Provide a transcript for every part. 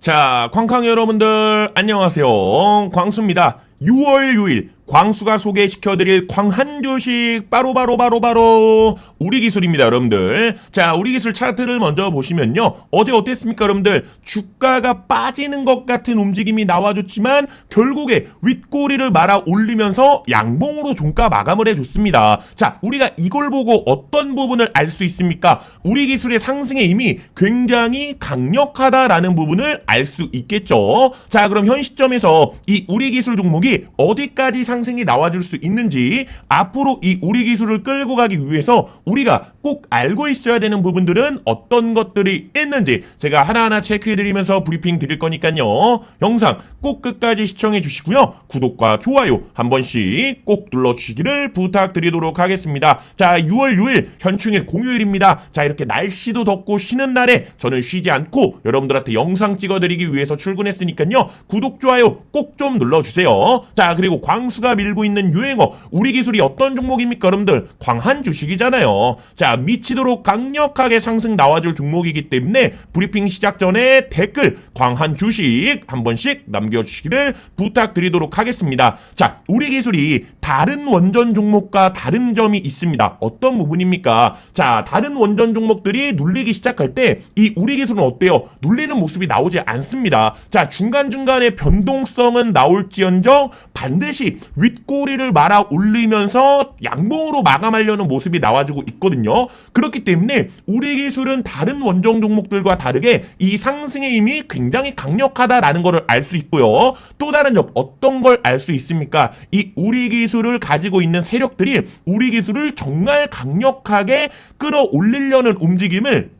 자, 쾅쾅 여러분들 안녕하세요. 광수입니다. 6월 6일 광수가 소개시켜드릴 광한 주식 바로 바로 바로 바로 우리 기술입니다 여러분들. 자 우리 기술 차트를 먼저 보시면요. 어제 어땠습니까 여러분들? 주가가 빠지는 것 같은 움직임이 나와줬지만 결국에 윗꼬리를 말아 올리면서 양봉으로 종가 마감을 해줬습니다. 자 우리가 이걸 보고 어떤 부분을 알 수 있습니까? 우리 기술의 상승에 이미 굉장히 강력하다라는 부분을 알 수 있겠죠. 자 그럼 현 시점에서 이 우리 기술 종목이 어디까지 상 승이 나와줄 수 있는지 앞으로 이 우리 기술을 끌고 가기 위해서 우리가 꼭 알고 있어야 되는 부분들은 어떤 것들이 있는지 제가 하나하나 체크해드리면서 브리핑 드릴 거니까요. 영상 꼭 끝까지 시청해 주시고요. 구독과 좋아요 한 번씩 꼭 눌러주시기를 부탁드리도록 하겠습니다. 자 6월 6일 현충일 공휴일입니다. 자 이렇게 날씨도 덥고 쉬는 날에 저는 쉬지 않고 여러분들한테 영상 찍어드리기 위해서 출근했으니까요. 구독 좋아요 꼭 좀 눌러주세요. 자 그리고 광수가 밀고 있는 유행어 우리 기술이 어떤 종목입니까 여러분들 광한 주식이잖아요. 자 미치도록 강력하게 상승 나와줄 종목이기 때문에 브리핑 시작 전에 댓글 광한 주식 한 번씩 남겨주시기를 부탁드리도록 하겠습니다. 자 우리 기술이 다른 원전 종목과 다른 점이 있습니다. 어떤 부분입니까? 자 다른 원전 종목들이 눌리기 시작할 때 이 우리 기술은 어때요? 눌리는 모습이 나오지 않습니다. 자 중간중간에 변동성은 나올지언정 반드시 윗꼬리를 말아 올리면서 양봉으로 마감하려는 모습이 나와주고 있거든요. 그렇기 때문에 우리 기술은 다른 원정 종목들과 다르게 이 상승의 힘이 굉장히 강력하다라는 것을 알 수 있고요. 또 다른 점 어떤 걸 알 수 있습니까? 이 우리 기술을 가지고 있는 세력들이 우리 기술을 정말 강력하게 끌어올리려는 움직임을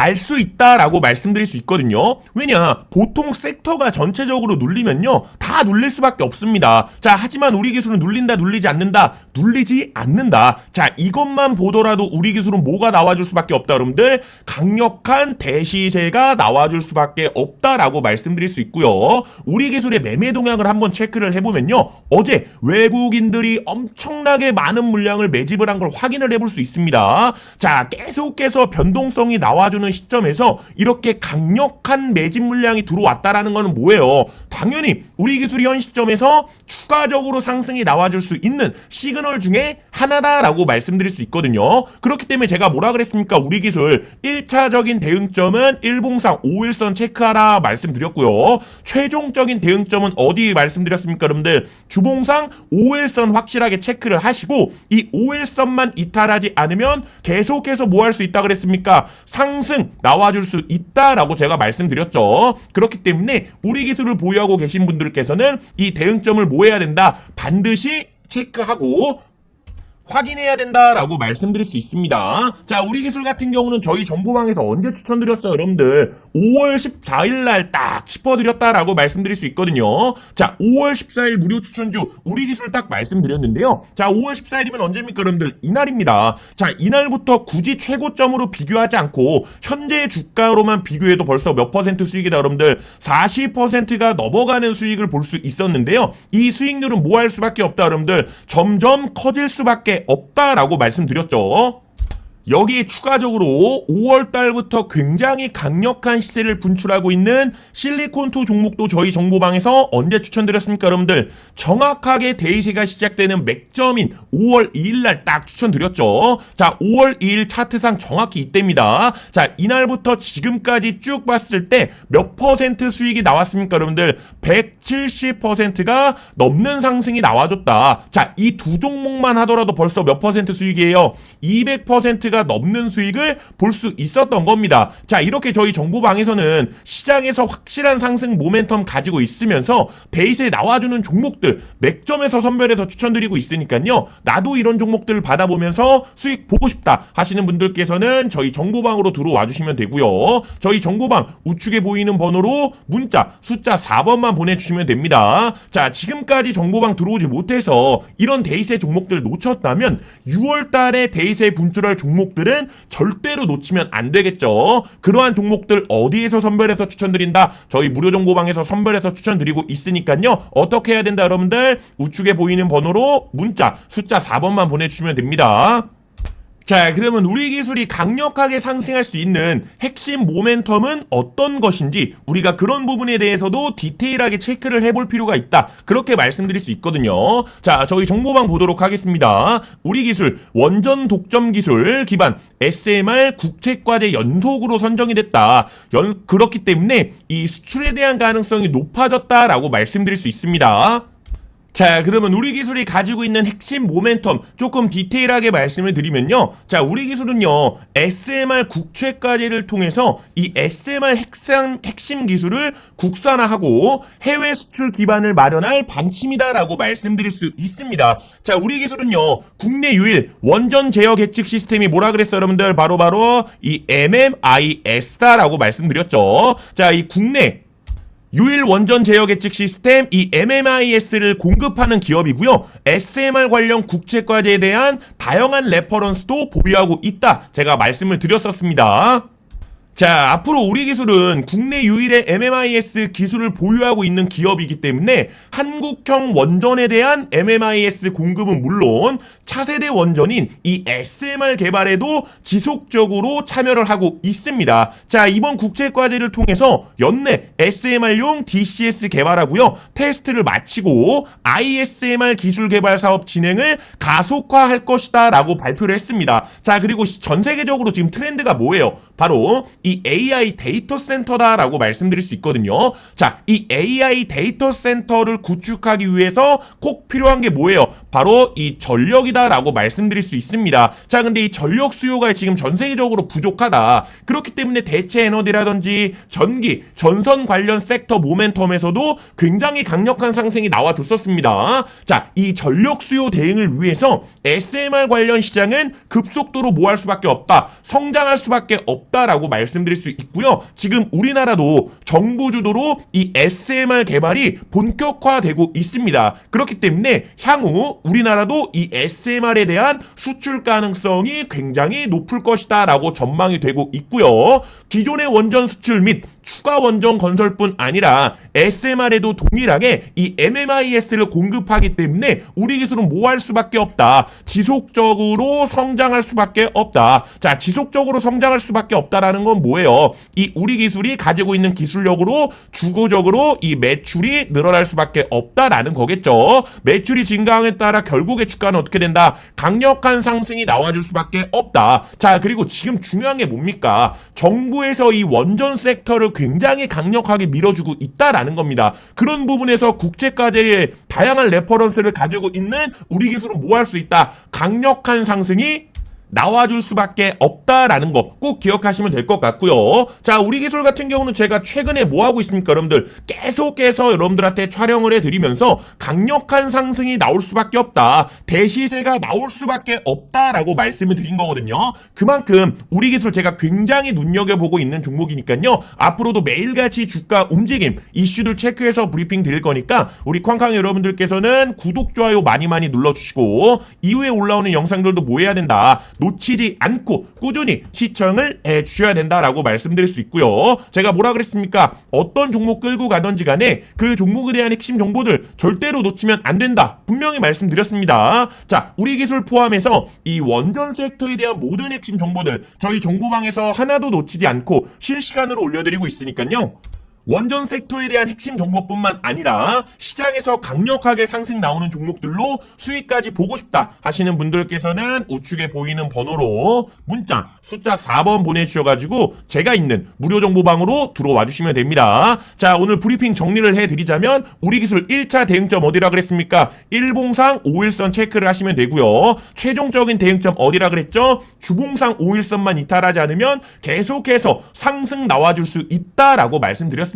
알 수 있다라고 말씀드릴 수 있거든요. 왜냐, 보통 섹터가 전체적으로 눌리면요, 다 눌릴 수밖에 없습니다. 자, 하지만 우리 기술은 눌린다, 눌리지 않는다, 눌리지 않는다. 자, 이것만 보더라도 우리 기술은 뭐가 나와줄 수밖에 없다, 여러분들. 강력한 대시세가 나와줄 수밖에 없다라고 말씀드릴 수 있고요. 우리 기술의 매매 동향을 한번 체크를 해보면요, 어제 외국인들이 엄청나게 많은 물량을 매집을 한 걸 확인을 해볼 수 있습니다. 자, 계속해서 변동성이 나와주는 시점에서 이렇게 강력한 매집 물량이 들어왔다라는 것은 뭐예요? 당연히 우리 기술이 현 시점에서 추가적으로 상승이 나와줄 수 있는 시그널 중에 하나다라고 말씀드릴 수 있거든요. 그렇기 때문에 제가 뭐라 그랬습니까? 우리 기술 1차적인 대응점은 일봉상 5일선 체크하라 말씀드렸고요. 최종적인 대응점은 어디 말씀드렸습니까? 여러분들 주봉상 5일선 확실하게 체크를 하시고 이 5일선만 이탈하지 않으면 계속해서 뭐 할 수 있다 그랬습니까? 상승 나와줄 수 있다라고 제가 말씀드렸죠. 그렇기 때문에 우리 기술을 보유하고 계신 분들께서는 이 대응점을 뭐 해야 된다? 반드시 체크하고 확인해야 된다라고 말씀드릴 수 있습니다. 자, 우리 기술 같은 경우는 저희 정보방에서 언제 추천드렸어요, 여러분들? 5월 14일 날 딱 짚어드렸다라고 말씀드릴 수 있거든요. 자, 5월 14일 무료 추천주 우리 기술 딱 말씀드렸는데요. 자, 5월 14일이면 언제입니까, 여러분들? 이날입니다. 자, 이날부터 굳이 최고점으로 비교하지 않고 현재 주가로만 비교해도 벌써 몇 퍼센트 수익이다, 여러분들. 40%가 넘어가는 수익을 볼 수 있었는데요. 이 수익률은 뭐 할 수밖에 없다, 여러분들. 점점 커질 수밖에 없다라고 말씀드렸죠. 여기에 추가적으로 5월 달부터 굉장히 강력한 시세를 분출하고 있는 실리콘토 종목도 저희 정보방에서 언제 추천드렸습니까, 여러분들? 정확하게 데이세가 시작되는 맥점인 5월 2일 날 딱 추천드렸죠. 자, 5월 2일 차트상 정확히 이때입니다. 자, 이날부터 지금까지 쭉 봤을 때 몇 퍼센트 수익이 나왔습니까, 여러분들? 170%가 넘는 상승이 나와줬다. 자, 이 두 종목만 하더라도 벌써 몇 퍼센트 수익이에요? 200%가 넘는 수익을 볼 수 있었던 겁니다. 자, 이렇게 저희 정보방에서는 시장에서 확실한 상승 모멘텀 가지고 있으면서 베이스에 나와주는 종목들 맥점에서 선별해서 추천드리고 있으니까요. 나도 이런 종목들을 받아보면서 수익 보고 싶다 하시는 분들께서는 저희 정보방으로 들어와 주시면 되고요. 저희 정보방 우측에 보이는 번호로 문자 숫자 4번만 보내주시면 됩니다. 자, 지금까지 정보방 들어오지 못해서 이런 데이세 종목들 놓쳤다면 6월 달에 데이세 분출할 종목 들은 절대로 놓치면 안 되겠죠. 그러한 종목들 어디에서 선별해서 추천드린다? 저희 무료 정보방에서 선별해서 추천드리고 있으니까요. 어떻게 해야 된다, 여러분들? 우측에 보이는 번호로 문자 숫자 4번만 보내주시면 됩니다. 자, 그러면 우리 기술이 강력하게 상승할 수 있는 핵심 모멘텀은 어떤 것인지 우리가 그런 부분에 대해서도 디테일하게 체크를 해볼 필요가 있다. 그렇게 말씀드릴 수 있거든요. 자, 저희 정보방 보도록 하겠습니다. 우리 기술 원전 독점 기술 기반 SMR 국책과제 연속으로 선정이 됐다. 연, 그렇기 때문에 이 수출에 대한 가능성이 높아졌다라고 말씀드릴 수 있습니다. 자, 그러면 우리 기술이 가지고 있는 핵심 모멘텀 조금 디테일하게 말씀을 드리면요. 자, 우리 기술은요, SMR 국채까지를 통해서 이 SMR 핵심, 핵심 기술을 국산화하고 해외 수출 기반을 마련할 방침이다 라고 말씀드릴 수 있습니다. 자, 우리 기술은요, 국내 유일 원전 제어 예측 시스템이 뭐라 그랬어요, 여러분들? 바로 바로 이 MMIS다 라고 말씀드렸죠. 자, 이 국내 유일 원전 제어 예측 시스템 이 MMIS를 공급하는 기업이고요. SMR 관련 국채과제에 대한 다양한 레퍼런스도 보유하고 있다. 제가 말씀을 드렸었습니다. 자, 앞으로 우리 기술은 국내 유일의 MMIS 기술을 보유하고 있는 기업이기 때문에 한국형 원전에 대한 MMIS 공급은 물론 차세대 원전인 이 SMR 개발에도 지속적으로 참여를 하고 있습니다. 자, 이번 국제과제를 통해서 연내 SMR용 DCS 개발하고요. 테스트를 마치고 ISMR 기술 개발 사업 진행을 가속화할 것이다 라고 발표를 했습니다. 자, 그리고 전 세계적으로 지금 트렌드가 뭐예요? 바로 이 AI 데이터 센터다라고 말씀드릴 수 있거든요. 자, 이 AI 데이터 센터를 구축하기 위해서 꼭 필요한 게 뭐예요? 바로 이 전력이다라고 말씀드릴 수 있습니다. 자, 근데 이 전력 수요가 지금 전 세계적으로 부족하다. 그렇기 때문에 대체 에너지라든지 전기, 전선 관련 섹터 모멘텀에서도 굉장히 강력한 상승이 나와줬었습니다. 자, 이 전력 수요 대응을 위해서 SMR 관련 시장은 급속도로 모할 수밖에 없다. 성장할 수밖에 없다라고 말씀 드릴 수 있고요. 지금 우리나라도 정부 주도로 이 SMR 개발이 본격화되고 있습니다. 그렇기 때문에 향후 우리나라도 이 SMR에 대한 수출 가능성이 굉장히 높을 것이다라고 전망이 되고 있고요. 기존의 원전 수출 및 추가 원전 건설뿐 아니라 SMR에도 동일하게 이 MMIS를 공급하기 때문에 우리 기술은 뭐 할 수밖에 없다. 지속적으로 성장할 수밖에 없다. 자, 지속적으로 성장할 수밖에 없다라는 건 뭐예요? 이 우리 기술이 가지고 있는 기술력으로 주거적으로 이 매출이 늘어날 수밖에 없다라는 거겠죠. 매출이 증가함에 따라 결국에 주가는 어떻게 된다? 강력한 상승이 나와줄 수밖에 없다. 자, 그리고 지금 중요한 게 뭡니까? 정부에서 이 원전 섹터를 굉장히 강력하게 밀어주고 있다라는 겁니다. 그런 부분에서 국제과제의 다양한 레퍼런스를 가지고 있는 우리 기술은 뭐 할 수 있다? 강력한 상승이 나와줄 수밖에 없다라는 거 꼭 기억하시면 될 것 같고요. 자, 우리 기술 같은 경우는 제가 최근에 뭐 하고 있습니까, 여러분들? 계속해서 여러분들한테 촬영을 해드리면서 강력한 상승이 나올 수밖에 없다. 대시세가 나올 수밖에 없다라고 말씀을 드린 거거든요. 그만큼 우리 기술 제가 굉장히 눈여겨보고 있는 종목이니까요. 앞으로도 매일같이 주가 움직임, 이슈들 체크해서 브리핑 드릴 거니까 우리 쾅쾅 여러분들께서는 구독, 좋아요 많이 많이 눌러주시고 이후에 올라오는 영상들도 뭐 해야 된다. 놓치지 않고 꾸준히 시청을 해 주셔야 된다라고 말씀드릴 수 있고요. 제가 뭐라 그랬습니까? 어떤 종목 끌고 가던지 간에 그 종목에 대한 핵심 정보들 절대로 놓치면 안 된다. 분명히 말씀드렸습니다. 자, 우리 기술 포함해서 이 원전 섹터에 대한 모든 핵심 정보들 저희 정보방에서 하나도 놓치지 않고 실시간으로 올려드리고 있으니까요. 원전 섹터에 대한 핵심 정보뿐만 아니라 시장에서 강력하게 상승 나오는 종목들로 수익까지 보고 싶다 하시는 분들께서는 우측에 보이는 번호로 문자 숫자 4번 보내주셔가지고 제가 있는 무료 정보방으로 들어와 주시면 됩니다. 자 오늘 브리핑 정리를 해드리자면 우리 기술 1차 대응점 어디라 그랬습니까? 일봉상 5일선 체크를 하시면 되고요. 최종적인 대응점 어디라 그랬죠? 주봉상 5일선만 이탈하지 않으면 계속해서 상승 나와줄 수 있다라고 말씀드렸습니다.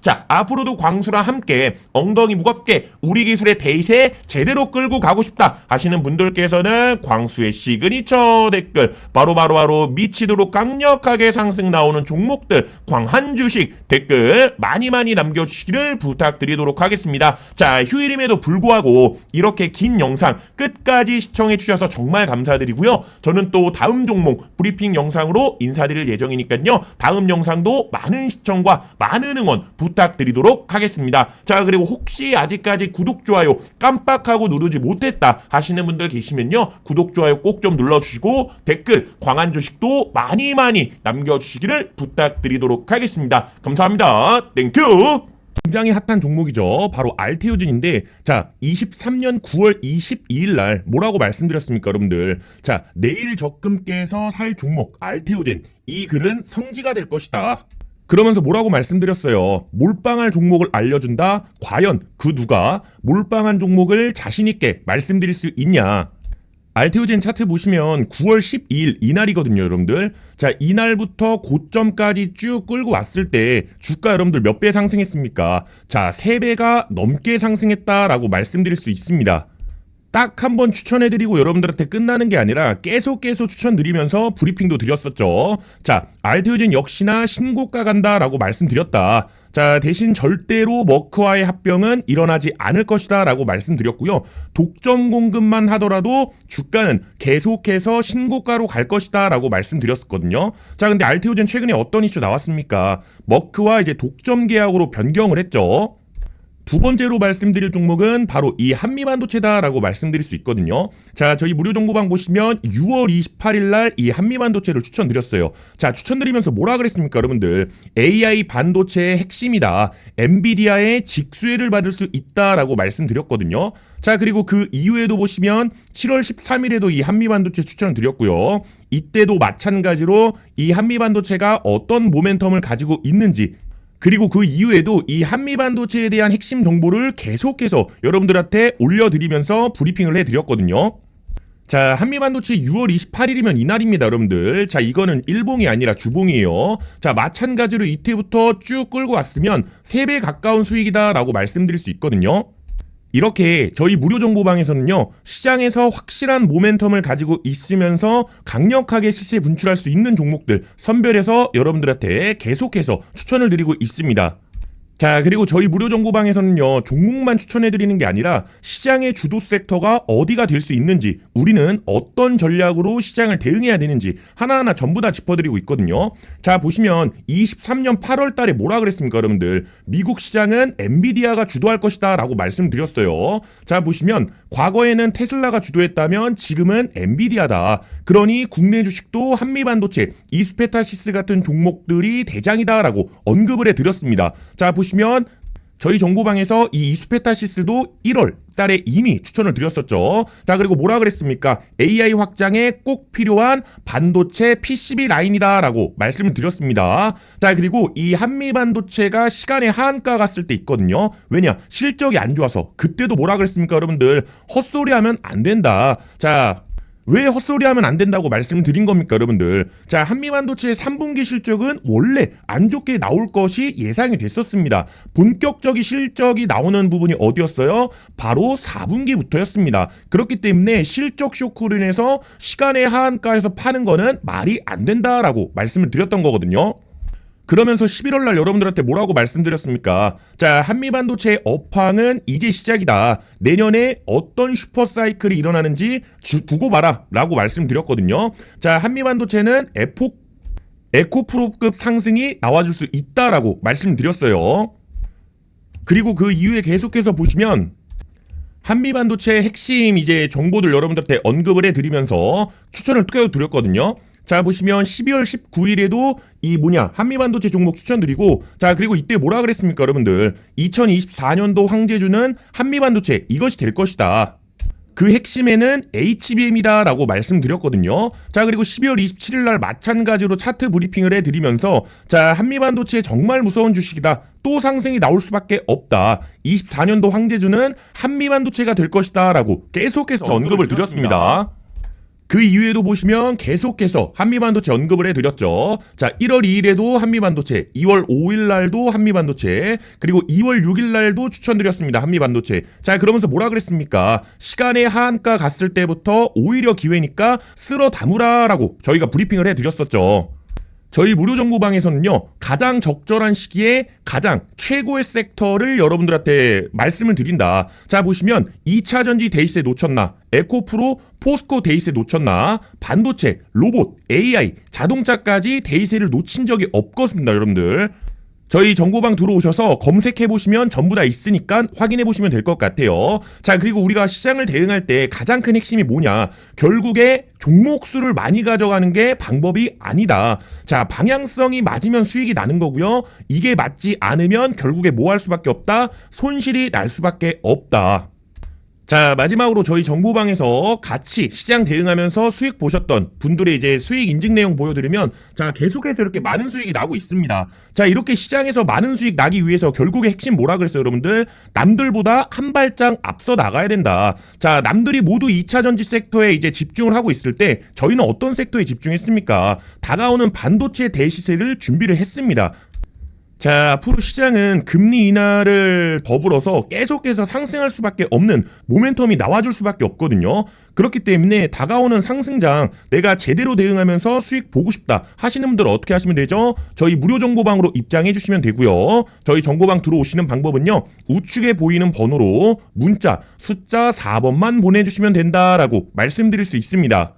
자, 앞으로도 광수랑 함께 엉덩이 무겁게 우리 기술의 데이세 제대로 끌고 가고 싶다 하시는 분들께서는 광수의 시그니처 댓글 바로바로바로 바로 바로 미치도록 강력하게 상승 나오는 종목들 광한 주식 댓글 많이 많이 남겨주시기를 부탁드리도록 하겠습니다. 자, 휴일임에도 불구하고 이렇게 긴 영상 끝까지 시청해 주셔서 정말 감사드리고요. 저는 또 다음 종목 브리핑 영상으로 인사드릴 예정이니까요. 다음 영상도 많은 시청과 많은 많은 응원 부탁드리도록 하겠습니다. 자, 그리고 혹시 아직까지 구독, 좋아요 깜빡하고 누르지 못했다 하시는 분들 계시면요. 구독, 좋아요 꼭 좀 눌러주시고 댓글 광안 주식도 많이 많이 남겨주시기를 부탁드리도록 하겠습니다. 감사합니다. 땡큐! 굉장히 핫한 종목이죠. 바로 알테오진인데 자 23년 9월 22일 날 뭐라고 말씀드렸습니까, 여러분들? 자 내일 적금께서 살 종목 알테오진 이 글은 성지가 될 것이다. 그러면서 뭐라고 말씀드렸어요? 몰빵할 종목을 알려준다. 과연 그 누가 몰빵한 종목을 자신 있게 말씀드릴 수 있냐? 알테오젠 차트 보시면 9월 12일 이날이거든요, 여러분들. 자, 이날부터 고점까지 쭉 끌고 왔을 때 주가 여러분들 몇 배 상승했습니까? 자, 3배가 넘게 상승했다라고 말씀드릴 수 있습니다. 딱 한 번 추천해드리고 여러분들한테 끝나는 게 아니라 계속 계속 추천드리면서 브리핑도 드렸었죠. 자, 알테오젠 역시나 신고가 간다라고 말씀드렸다. 자, 대신 절대로 머크와의 합병은 일어나지 않을 것이다 라고 말씀드렸고요. 독점 공급만 하더라도 주가는 계속해서 신고가로 갈 것이다 라고 말씀드렸었거든요. 자, 근데 알테오젠 최근에 어떤 이슈 나왔습니까? 머크와 이제 독점 계약으로 변경을 했죠. 두 번째로 말씀드릴 종목은 바로 이 한미반도체다라고 말씀드릴 수 있거든요. 자, 저희 무료 정보방 보시면 6월 28일 날 이 한미반도체를 추천드렸어요. 자, 추천드리면서 뭐라 그랬습니까, 여러분들? AI 반도체의 핵심이다. 엔비디아의 직수혜를 받을 수 있다라고 말씀드렸거든요. 자, 그리고 그 이후에도 보시면 7월 13일에도 이 한미반도체 추천을 드렸고요. 이때도 마찬가지로 이 한미반도체가 어떤 모멘텀을 가지고 있는지 그리고 그 이후에도 이 한미 반도체에 대한 핵심 정보를 계속해서 여러분들한테 올려드리면서 브리핑을 해드렸거든요. 자, 한미 반도체 6월 28일이면 이날입니다, 여러분들. 자, 이거는 일봉이 아니라 주봉이에요. 자, 마찬가지로 이때부터 쭉 끌고 왔으면 3배 가까운 수익이다라고 말씀드릴 수 있거든요. 이렇게 저희 무료 정보방에서는요 시장에서 확실한 모멘텀을 가지고 있으면서 강력하게 시세 분출할 수 있는 종목들 선별해서 여러분들한테 계속해서 추천을 드리고 있습니다. 자, 그리고 저희 무료 정보방에서는요, 종목만 추천해드리는 게 아니라 시장의 주도 섹터가 어디가 될 수 있는지, 우리는 어떤 전략으로 시장을 대응해야 되는지 하나하나 전부 다 짚어드리고 있거든요. 자, 보시면 23년 8월 달에 뭐라 그랬습니까, 여러분들? 미국 시장은 엔비디아가 주도할 것이다 라고 말씀드렸어요. 자, 보시면 과거에는 테슬라가 주도했다면 지금은 엔비디아다. 그러니 국내 주식도 한미반도체, 이스페타시스 같은 종목들이 대장이다 라고 언급을 해드렸습니다. 자, 보시면 저희 정보방에서 이 이스페타시스도 1월 달에 이미 추천을 드렸었죠. 자, 그리고 뭐라 그랬습니까? AI 확장에 꼭 필요한 반도체 PCB 라인이다라고 말씀을 드렸습니다. 자, 그리고 이 한미 반도체가 시간의 하한가 갔을 때 있거든요. 왜냐? 실적이 안 좋아서. 그때도 뭐라 그랬습니까, 여러분들? 헛소리 하면 안 된다. 자, 왜 헛소리 하면 안 된다고 말씀드린 겁니까, 여러분들? 자, 한미반도체의 3분기 실적은 원래 안 좋게 나올 것이 예상이 됐었습니다. 본격적인 실적이 나오는 부분이 어디였어요? 바로 4분기부터였습니다. 그렇기 때문에 실적 쇼크로 인해서 시간의 하한가에서 파는 거는 말이 안 된다라고 말씀을 드렸던 거거든요. 그러면서 11월 날 여러분들한테 뭐라고 말씀드렸습니까? 자, 한미 반도체의 업황은 이제 시작이다. 내년에 어떤 슈퍼 사이클이 일어나는지 주, 두고 봐라라고 말씀드렸거든요. 자, 한미 반도체는 에포 에코프로급 상승이 나와줄 수 있다라고 말씀드렸어요. 그리고 그 이후에 계속해서 보시면 한미 반도체의 핵심 이제 정보들 여러분들한테 언급을 해드리면서 추천을 또 드렸거든요. 자 보시면 12월 19일에도 이 뭐냐 한미반도체 종목 추천드리고 자 그리고 이때 뭐라 그랬습니까 여러분들 2024년도 황제주는 한미반도체 이것이 될 것이다 그 핵심에는 HBM이다 라고 말씀드렸거든요. 자, 그리고 12월 27일 날 마찬가지로 차트 브리핑을 해드리면서 자, 한미반도체 정말 무서운 주식이다. 또 상승이 나올 수밖에 없다. 24년도 황제주는 한미반도체가 될 것이다 라고 계속해서 언급을 드렸습니다. 그 이후에도 보시면 계속해서 한미반도체 언급을 해드렸죠. 자, 1월 2일에도 한미반도체, 2월 5일 날도 한미반도체, 그리고 2월 6일 날도 추천드렸습니다. 한미반도체. 자, 그러면서 뭐라 그랬습니까? 시간의 하한가 갔을 때부터 오히려 기회니까 쓸어 담으라라고 저희가 브리핑을 해드렸었죠. 저희 무료 정보방에서는요 가장 적절한 시기에 가장 최고의 섹터를 여러분들한테 말씀을 드린다. 자 보시면 2차 전지 데이스에 놓쳤나, 에코프로, 포스코 데이스에 놓쳤나, 반도체, 로봇, AI, 자동차까지 데이스를 놓친 적이 없거든요, 여러분들. 저희 정보방 들어오셔서 검색해 보시면 전부 다 있으니까 확인해 보시면 될 것 같아요. 자, 그리고 우리가 시장을 대응할 때 가장 큰 핵심이 뭐냐? 결국에 종목 수를 많이 가져가는 게 방법이 아니다. 자, 방향성이 맞으면 수익이 나는 거고요. 이게 맞지 않으면 결국에 뭐 할 수밖에 없다? 손실이 날 수밖에 없다. 자, 마지막으로 저희 정보방에서 같이 시장 대응하면서 수익 보셨던 분들의 이제 수익 인증 내용 보여드리면 자, 계속해서 이렇게 많은 수익이 나고 있습니다. 자, 이렇게 시장에서 많은 수익 나기 위해서 결국에 핵심 뭐라 그랬어요, 여러분들? 남들보다 한 발짝 앞서 나가야 된다. 자, 남들이 모두 2차 전지 섹터에 이제 집중을 하고 있을 때 저희는 어떤 섹터에 집중했습니까? 다가오는 반도체 대시세를 준비를 했습니다. 자, 앞으로 시장은 금리 인하를 더불어서 계속해서 상승할 수밖에 없는 모멘텀이 나와줄 수밖에 없거든요. 그렇기 때문에 다가오는 상승장 내가 제대로 대응하면서 수익 보고 싶다 하시는 분들 어떻게 하시면 되죠? 저희 무료 정보방으로 입장해 주시면 되고요. 저희 정보방 들어오시는 방법은요. 우측에 보이는 번호로 문자 숫자 4번만 보내주시면 된다라고 말씀드릴 수 있습니다.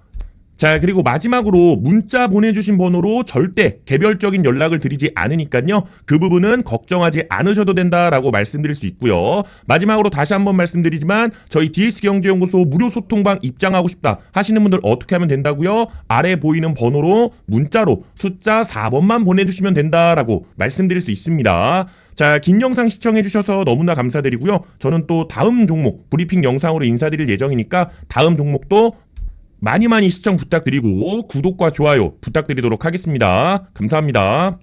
자, 그리고 마지막으로 문자 보내주신 번호로 절대 개별적인 연락을 드리지 않으니까요. 그 부분은 걱정하지 않으셔도 된다라고 말씀드릴 수 있고요. 마지막으로 다시 한번 말씀드리지만 저희 DS경제연구소 무료 소통방 입장하고 싶다 하시는 분들 어떻게 하면 된다고요? 아래 보이는 번호로 문자로 숫자 4번만 보내주시면 된다라고 말씀드릴 수 있습니다. 자, 긴 영상 시청해주셔서 너무나 감사드리고요. 저는 또 다음 종목 브리핑 영상으로 인사드릴 예정이니까 다음 종목도 많이 많이 시청 부탁드리고 구독과 좋아요 부탁드리도록 하겠습니다. 감사합니다.